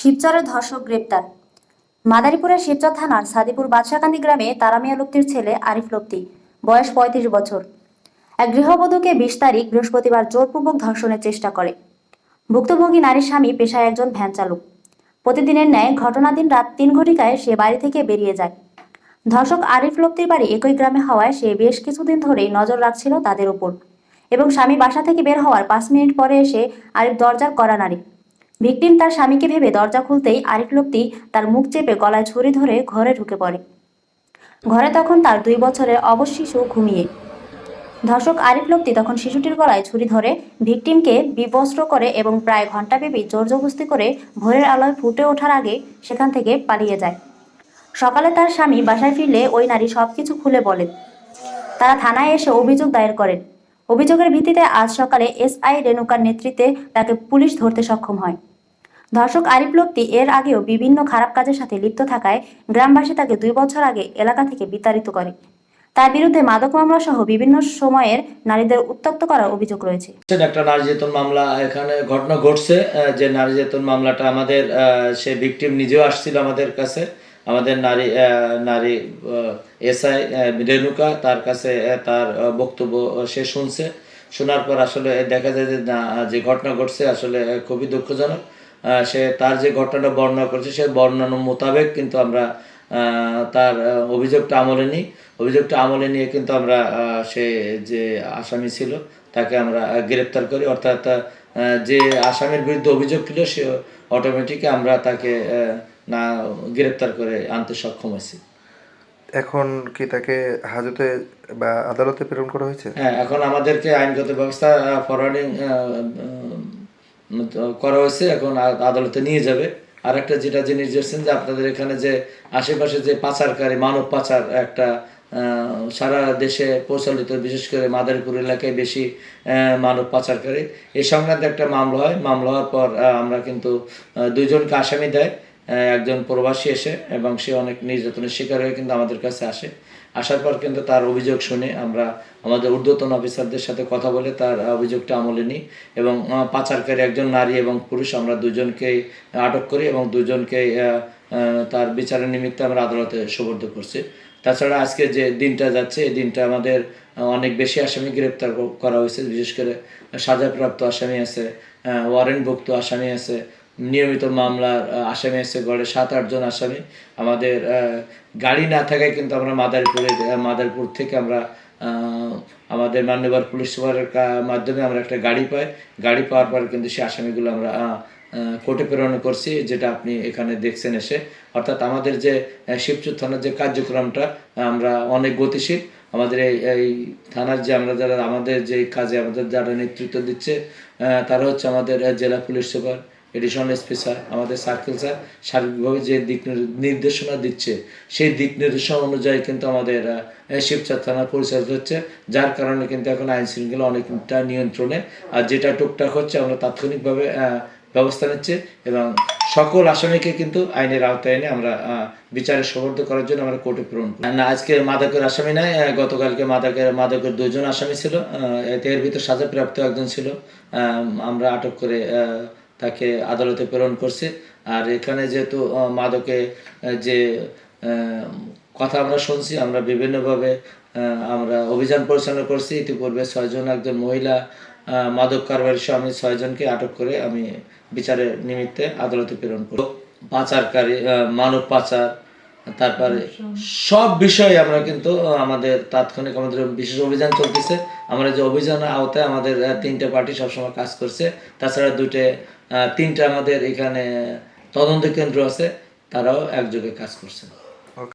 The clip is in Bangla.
শিবচরের ধর্ষক গ্রেপ্তার। মাদারীপুরের শিবচর থানার সাদিপুর বাদশাকান্দি গ্রামে তারামিয়া লপ্তির ছেলে আরিফ লপ্তি, বয়স পঁয়ত্রিশ বছর। এক গৃহবধূকে বিশ তারিখ বৃহস্পতিবার জোরপূর্বক ধর্ষণের চেষ্টা করে। ভুক্তভোগী নারীর স্বামী পেশায় একজন ভ্যান চালক। প্রতিদিনের ন্যায় ঘটনাদিন রাত তিন ঘটিকায় সে বাড়ি থেকে বেরিয়ে যায়। ধর্ষক আরিফ লপ্তির বাড়ি একই গ্রামে হওয়ায় সে বেশ কিছুদিন ধরেই নজর রাখছিল তাদের উপর এবং স্বামী বাসা থেকে বের হওয়ার পাঁচ মিনিট পরে এসে আরিফ দরজার কড়া নাড়ে ভিকটিম তার স্বামীকে ভেবে দরজা খুলতেই আরেক লোকটি তার মুখ চেপে গলায় ছুরি ধরে ঘরে ঢুকে পড়ে। ঘরে তখন তার দুই বছরের অবশ শিশু ঘুমিয়ে। ধর্ষক আরিফ লোকটি তখন শিশুটির গলায় ছুরি ধরে ভিকটিমকে বিবস্ত্র করে এবং প্রায় ঘণ্টাব্যাপী জোরজবস্তি করে ভোরের আলোয় ফুটে ওঠার আগে সেখান থেকে পালিয়ে যায়। সকালে তার স্বামী বাসায় ফিরলে ওই নারী সবকিছু খুলে বলেন তারা থানায় এসে অভিযোগ দায়ের করেন। অভিযোগের ভিত্তিতে আজ সকালে এসআই রেণুকার নেতৃত্বে তাকে পুলিশ ধরতে সক্ষম হয়। ধর্ষক আরিফ লোকটি এর আগেও বিভিন্ন খারাপ কাজের সাথে লিপ্ত থাকায় গ্রামবাসী তাকে দুই বছর আগে এলাকা থেকে বিতাড়িত করে। তার বিরুদ্ধে মাদক মামলা সহ বিভিন্ন সময়ের নারীদের উত্তক্ত করার অভিযোগ রয়েছে। একটা নারী নির্যাতন মামলা, এখানে ঘটনা ঘটছে যে নারী নির্যাতন মামলাটা আমাদের সে ভিকটিম নিজেও আসছিল আমাদের কাছে। আমাদের নারী নারী এসআই রেণুকা তার কাছে তার বক্তব্য সে শুনছে। শোনার পর আসলে দেখা যায় যে না, যে ঘটনা ঘটছে আসলে খুবই দুঃখজনক। সে তার যে ঘটনাটা বর্ণনা করছে সে বর্ণনা মোতাবেক কিন্তু আমরা তার অভিযোগটা আমলে নিই। অভিযোগটা আমলে নিয়ে কিন্তু আমরা সে যে আসামি ছিল তাকে আমরা গ্রেপ্তার করি। অর্থাৎ যে আসামির বিরুদ্ধে অভিযোগ ছিল সে অটোমেটিক আমরা তাকে না গ্রেপ্তার করে আনতে সক্ষম হয়েছি। এখন কি তাকে হাজতে বা আদালতে প্রেরণ করা হয়েছে? হ্যাঁ এখন আমাদেরকে আইনগত ব্যবস্থা ফরওয়ার্ডিং করা হয়েছে, এখন আদালতে নিয়ে যাবে। আর একটা যেটা জিনিস দিয়েছেন যে আপনাদের এখানে যে আশেপাশে যে পাচারকারী, মানব পাচার একটা সারা দেশে প্রচলিত, বিশেষ করে মাদারীপুর এলাকায় বেশি মানব পাচারকারী। এ সংক্রান্ত একটা মামলা হয়। মামলা হওয়ার পর আমরা কিন্তু দুইজনকে আসামি দেয়। একজন প্রবাসী এসে এবং সে অনেক নির্যাতনের শিকার হয়ে কিন্তু আমাদের কাছে আসে। আসার পর কিন্তু তার অভিযোগ শুনে আমরা আমাদের ঊর্ধ্বতন অফিসারদের সাথে কথা বলে তার অভিযোগটা আমলে নিই এবং পাচারকারী একজন নারী এবং পুরুষ আমরা দুজনকেই আটক করি এবং আহ, তার বিচারের নিমিত্তে আমরা আদালতে সোপর্দ করছি। তাছাড়া আজকে যে দিনটা যাচ্ছে এই দিনটা আমাদের অনেক বেশি আসামি গ্রেপ্তার করা হয়েছে। বিশেষ করে সাজাপ্রাপ্ত আসামি আছে ওয়ারেন্টভুক্ত আসামি আছে নিয়মিত মামলার আসামি আছে গড়ে সাত আটজন আসামি। আমাদের গাড়ি না থাকায় কিন্তু আমরা মাদারীপুরে মাদারীপুর থেকে আমরা আমাদের মান্যবর পুলিশ সুপারের মাধ্যমে আমরা একটা গাড়ি পাই। গাড়ি পাওয়ার পর কিন্তু সেই আসামিগুলো আমরা কোর্টে প্রেরণ করছি, যেটা আপনি এখানে দেখছেন এসে। অর্থাৎ আমাদের যে শিবচুর থানার যে কার্যক্রমটা, আমরা অনেক গতিশীল। আমাদের এই থানার যে আমরা যারা, আমাদের যে কাজে আমাদের যারা নেতৃত্ব দিচ্ছে তারা হচ্ছে আমাদের জেলা police super. Additional SP sir আমাদের সার্কেল স্যার সার্বিকভাবে যে দিক নির্দেশনা দিচ্ছে, সেই দিক নির্দেশনা অনুযায়ী কিন্তু আমাদের শিবচর থানা পরিচালিত হচ্ছে, যার কারণে কিন্তু এখন আইন শৃঙ্খলা অনেকটা নিয়ন্ত্রণে, আর যেটা টুকটাক হচ্ছে, আমরা তাৎক্ষণিকভাবে ব্যবস্থা নিচ্ছে এবং সকল আসামিকে কিন্তু আইনের আওতায় এনে আমরা বিচারে সমর্থ করার জন্য আমরা কোর্টে প্রেরণ করি। না, আজকে মাদকের আসামি নাই গতকালকে মাদকের মাদকের দুজন আসামি ছিল এর ভিতর সাজাপ্রাপ্ত একজন ছিল আমরা আটক করে তাকে আদালতে প্রেরণ করছে। আর এখানে যেহেতু মাদকে যে কথা আমরা শুনছি, আমরা বিভিন্নভাবে আমরা অভিযান পরিচালনা করছি, ইতিপূর্বে ছয়জন একজন মহিলা মাদক কারবারির সহ আমি ছয়জনকে আটক করে আমি বিচারের নিমিত্তে আদালতে প্রেরণ করব পাচারকারী মানব পাচার তারপরে সব বিষয়ে আমরা কিন্তু আমাদের তাৎক্ষণিক আমাদের বিশেষ অভিযান চলতেছে। আমরা যে অভিযানের আওতায় আমাদের তিনটে পার্টি সবসময় কাজ করছে। তাছাড়া দুইটে তিনটা তিনটে আমাদের এখানে তদন্ত কেন্দ্র আছে। তারাও একযোগে কাজ করছে।